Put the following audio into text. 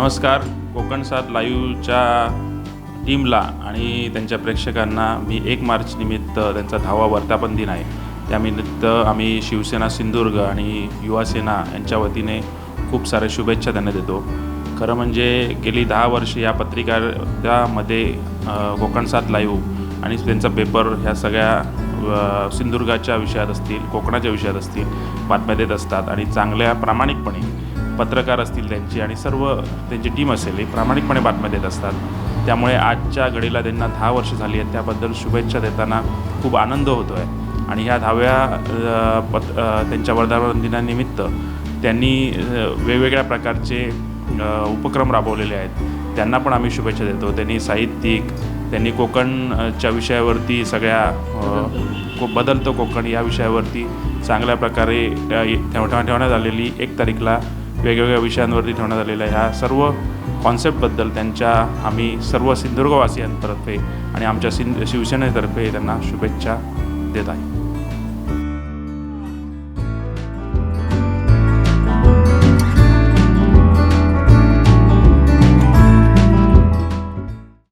नमस्कार. कोकण सात लाईव्हच्या टीमला आणि त्यांच्या प्रेक्षकांना मी एक मार्च निमित्त त्यांचा दहावा वर्धापन दिन आहे. त्यानिमित्त आम्ही शिवसेना सिंधुदुर्ग आणि युवासेना यांच्या वतीने खूप साऱ्या शुभेच्छा त्यांना देतो. खरं म्हणजे गेली दहा वर्ष या पत्रिकामध्ये त्यामध्ये कोकण सात लाईव्ह आणि त्यांचा पेपर ह्या सगळ्या सिंधुदुर्गाच्या विषयात असतील कोकणाच्या विषयात असतील बातम्या देत असतात आणि चांगल्या प्रामाणिकपणे पत्रकार असतील त्यांची आणि सर्व त्यांची टीम असेल हे प्रामाणिकपणे बातम्या देत असतात. त्यामुळे आजच्या घडीला त्यांना दहा वर्ष झाली आहेत त्याबद्दल शुभेच्छा देताना खूप आनंद होतो आहे आणि ह्या दहाव्या पत त्यांच्या वर्धापन दिनानिमित्त त्यांनी वेगवेगळ्या प्रकारचे उपक्रम राबवलेले आहेत. त्यांना पण आम्ही शुभेच्छा देतो. त्यांनी साहित्यिक त्यांनी कोकणच्या विषयावरती सगळ्या को बदलतो कोकण या विषयावरती चांगल्या प्रकारे ठेवण्यात आलेली एक तारीखला वेगवेगळ्या विषयांवरती ठेवण्यात आलेल्या ह्या सर्व कॉन्सेप्टबद्दल त्यांच्या आम्ही सर्व सिंधुदुर्गवासियांतर्फे आणि आमच्या सिं शिवसेनेतर्फे त्यांना शुभेच्छा देत आहे.